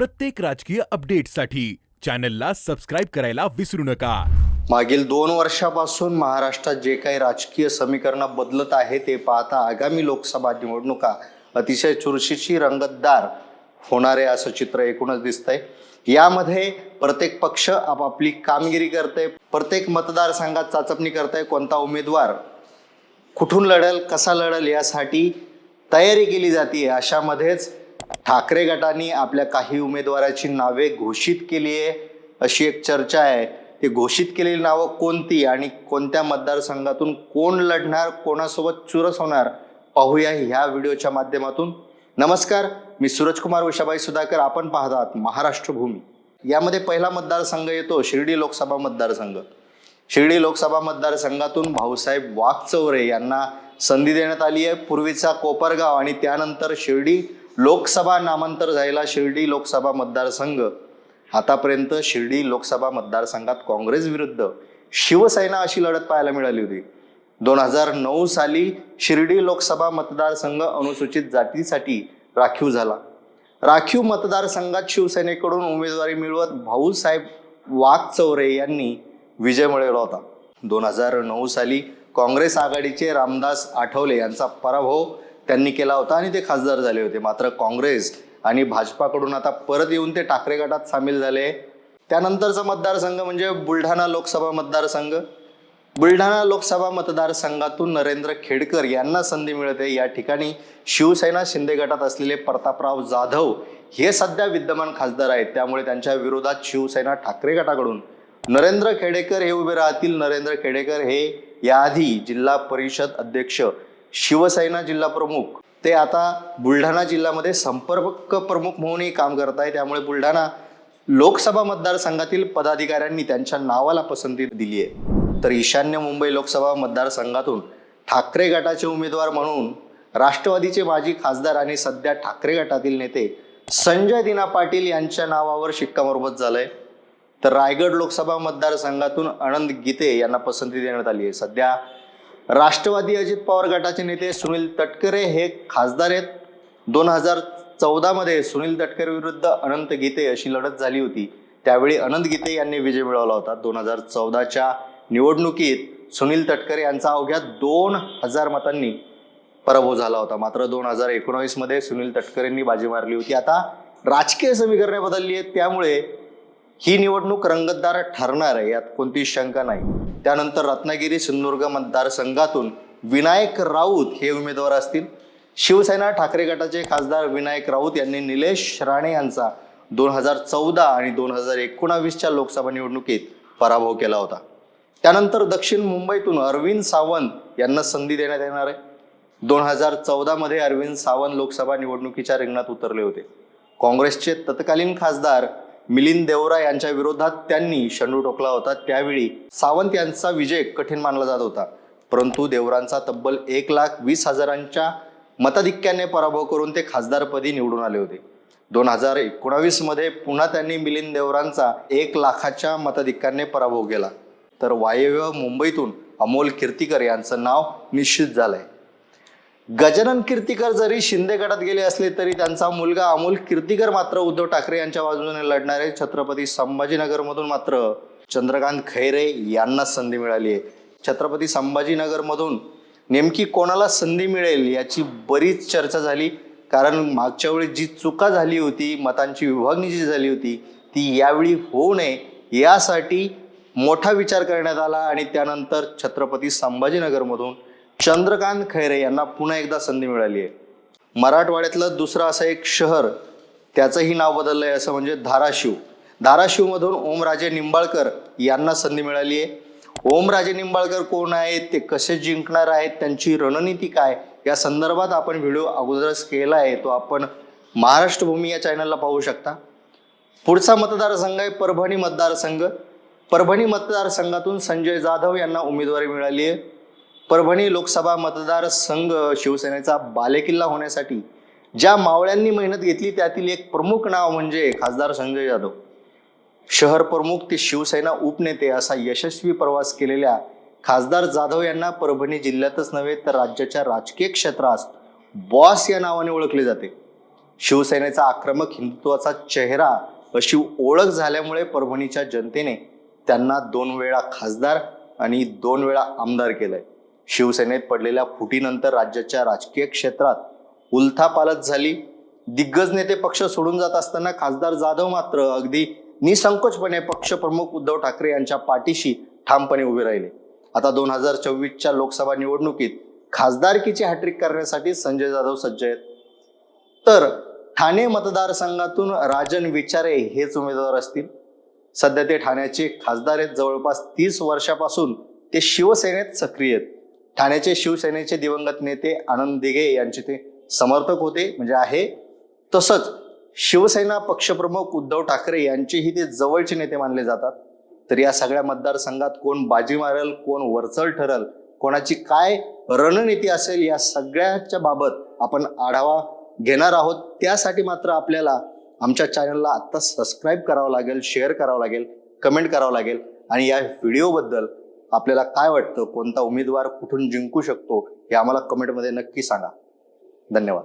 प्रत्येक राजकीय अपडेटसाठी चॅनलला सबस्क्राईब करायला विसरू नका. मागील दोन वर्षापासून महाराष्ट्रात जे काही राजकीय समीकरणं बदलत आहे ते पाहता आगामी लोकसभा निवडणुका अतिशय चुरशीची रंगतदार होणारे असं चित्र एकूणच दिसतंय. यामध्ये प्रत्येक पक्ष आपापली कामगिरी करते प्रत्येक मतदारसंघात चाचपणी करताय. कोणता उमेदवार कुठून लढल कसा लढल यासाठी तयारी केली जाते अशामध्येच ठाकरे गटाने आपल्या काही उमेदवाराची नावे घोषित केली आहे. अशी एक चर्चा आहे. ती घोषित केलेली नावं कोणती आणि कोणत्या मतदारसंघातून कोण लढणार कोणासोबत चुरस होणार पाहूया ह्या व्हिडिओच्या माध्यमातून. नमस्कार मी सूरजकुमार उषाबाई सुधाकर. आपण पाहत आहात महाराष्ट्र भूमी यामध्ये पहिला मतदारसंघ येतो शिर्डी लोकसभा मतदारसंघ. शिर्डी लोकसभा मतदारसंघातून भाऊसाहेब वाघचौरे यांना संधी देण्यात आली आहे. पूर्वीचा कोपरगाव आणि त्यानंतर शिर्डी लोकसभा नामांतर झालेला शिर्डी लोकसभा मतदारसंघ आतापर्यंत शिर्डी लोकसभा मतदारसंघात काँग्रेस विरुद्ध शिवसेना अशी लढत पाहायला मिळाली होती. दोन हजार नऊ साली शिर्डी लोकसभा मतदारसंघ अनुसूचित जातीसाठी राखीव झाला. राखीव मतदारसंघात शिवसेनेकडून उमेदवारी मिळवत भाऊसाहेब वाघचौरे यांनी विजय मिळवला होता. दोन हजार नऊ साली काँग्रेस आघाडीचे रामदास आठवले यांचा पराभव त्यांनी केला होता आणि ते खासदार झाले होते. मात्र काँग्रेस आणि भाजपाकडून आता परत येऊन ते ठाकरे गटात सामील झाले. त्यानंतरचा मतदारसंघ म्हणजे बुलढाणा लोकसभा मतदारसंघ. बुलढाणा लोकसभा मतदारसंघातून नरेंद्र खेडकर यांना संधी मिळते. या ठिकाणी शिवसेना शिंदे गटात असलेले प्रतापराव जाधव हे सध्या विद्यमान खासदार आहेत. त्यामुळे त्यांच्या विरोधात शिवसेना ठाकरे गटाकडून नरेंद्र खेडेकर हे उभे राहतील. नरेंद्र खेडेकर हे याआधी जिल्हा परिषद अध्यक्ष शिवसेना जिल्हा प्रमुख ते आता बुलढाणा जिल्ह्यामध्ये संपर्क प्रमुख म्हणूनही काम करत आहे. त्यामुळे बुलढाणा लोकसभा मतदारसंघातील पदाधिकाऱ्यांनी त्यांच्या नावाला पसंती दिली आहे. तर ईशान्य मुंबई लोकसभा मतदारसंघातून ठाकरे गटाचे उमेदवार म्हणून राष्ट्रवादीचे माजी खासदार आणि सध्या ठाकरे गटातील नेते संजय दिना पाटील यांच्या नावावर शिक्कामोर्बत झालंय. तर रायगड लोकसभा मतदारसंघातून आनंद गीते यांना पसंती देण्यात आली आहे. सध्या राष्ट्रवादी अजित पवार गटाचे नेते सुनील तटकरे हे खासदार आहेत. दोन हजार चौदामध्ये सुनील तटकरे विरुद्ध अनंत गीते अशी लढत झाली होती. त्यावेळी अनंत गीते यांनी विजय मिळवला होता. दोन हजार चौदाच्या निवडणुकीत सुनील तटकरे यांचा अवघ्या दोन हजार मतांनी पराभव झाला होता. मात्र दोन हजार एकोणावीसमध्ये सुनील तटकरेंनी बाजी मारली होती. आता राजकीय समीकरणे बदलली आहेत. त्यामुळे ही निवडणूक रंगतदार ठरणार आहे. यात कोणतीही शंका नाही. त्यानंतर रत्नागिरी सिंधुदुर्ग मतदारसंघातून विनायक राऊत हे उमेदवार असतील. शिवसेना ठाकरे गटाचे खासदार विनायक राऊत यांनी निलेश राणे यांचा दोन हजार चौदा आणि दोन हजार एकोणावीसच्या लोकसभा निवडणुकीत पराभव केला होता. त्यानंतर दक्षिण मुंबईतून अरविंद सावंत यांना संधी देण्यात येणार आहे. दोन हजार चौदामध्ये अरविंद सावंत लोकसभा निवडणुकीच्या रिंगणात उतरले होते. काँग्रेसचे तत्कालीन खासदार मिलिंद देवरा यांच्या विरोधात त्यांनी शंडू टोकला होता. त्यावेळी सावंत यांचा विजय कठीण मानला जात होता. परंतु देवरांचा तब्बल एक लाख वीस हजारांच्या मताधिक्याने पराभव करून ते खासदारपदी निवडून आले होते. दोन हजार एकोणावीसमध्ये पुन्हा त्यांनी मिलिंद देवरांचा एक लाखाच्या मताधिक्याने पराभव केला. तर वायव्य मुंबईतून अमोल कीर्तीकर यांचं नाव निश्चित झालंय. गजानन कीर्तिकर जरी शिंदे गटात गेले असले तरी त्यांचा मुलगा अमोल कीर्तिकर मात्र उद्धव ठाकरे यांच्या बाजूने लढणारे छत्रपती संभाजीनगरमधून मात्र चंद्रकांत खैरे यांना संधी मिळाली आहे. छत्रपती संभाजीनगरमधून नेमकी कोणाला संधी मिळेल याची बरीच चर्चा झाली. कारण मागच्या वेळी जी चुका झाली होती मतांची विभागणी जी झाली होती ती यावेळी होऊ नये यासाठी मोठा विचार करण्यात आला आणि त्यानंतर छत्रपती संभाजीनगरमधून चंद्रकांत खैरे यांना पुन्हा एकदा संधी मिळाली आहे. मराठवाड्यातलं दुसरं असं एक शहर त्याचंही नाव बदललं आहे असं म्हणजे धाराशिव. धाराशिवमधून ओमराजे निंबाळकर यांना संधी मिळाली आहे. ओमराजे निंबाळकर कोण आहेत ते कसे जिंकणार आहेत त्यांची रणनीती काय? या संदर्भात आपण व्हिडिओ अगोदरच केला आहे तो आपण महाराष्ट्र भूमी या चॅनलला पाहू शकता. पुढचा मतदारसंघ आहे परभणी मतदारसंघ. परभणी मतदारसंघातून संजय जाधव यांना उमेदवारी मिळाली आहे. परभणी लोकसभा मतदारसंघ शिवसेनेचा बालेकिल्ला होण्यासाठी ज्या मावळ्यांनी मेहनत घेतली त्यातील एक प्रमुख नाव म्हणजे खासदार संजय जाधव शहर प्रमुख ते शिवसेना उपनेते असा यशस्वी प्रवास केलेल्या खासदार जाधव यांना परभणी जिल्ह्यातच नव्हे तर राज्याच्या राजकीय क्षेत्रात बॉस या नावाने ओळखले जाते. शिवसेनेचा आक्रमक हिंदुत्वाचा चेहरा अशी ओळख झाल्यामुळे परभणीच्या जनतेने त्यांना दोन वेळा खासदार आणि दोन वेळा आमदार केलंय. शिवसेनेत पडलेल्या फुटीनंतर राज्याच्या राजकीय क्षेत्रात उलथापालथ झाली. दिग्गज नेते पक्ष सोडून जात असताना खासदार जाधव मात्र अगदी निसंकोचपणे पक्षप्रमुख उद्धव ठाकरे यांच्या पाठीशी ठामपणे उभे राहिले. आता दोन हजार चोवीसच्या लोकसभा निवडणुकीत खासदारकीची हॅट्रिक करण्यासाठी संजय जाधव सज्ज आहेत. तर ठाणे मतदारसंघातून राजन विचारे हेच उमेदवार असतील. सध्या ते ठाण्याचे खासदार आहेत. जवळपास तीस वर्षापासून ते शिवसेनेत सक्रिय आहेत. ठाण्याचे शिवसेनेचे दिवंगत नेते आनंद दिघे यांचे ते समर्थक होते म्हणजे आहे. तसंच शिवसेना पक्षप्रमुख उद्धव ठाकरे यांचेही ते जवळचे नेते मानले जातात. तर या सगळ्या मतदारसंघात कोण बाजी मारेल कोण वरचल ठरल कोणाची काय रणनीती असेल या सगळ्याच्या बाबत आपण आढावा घेणार आहोत. त्यासाठी मात्र आपल्याला आमच्या चॅनलला आत्ता सबस्क्राईब करावं लागेल शेअर करावं लागेल कमेंट करावं लागेल. आणि या व्हिडिओबद्दल आपल्याला काय वाटतं? कोणता उमेदवार कुठून जिंकू शकतो? हे आम्हाला कमेंटमध्ये नक्की सांगा. धन्यवाद.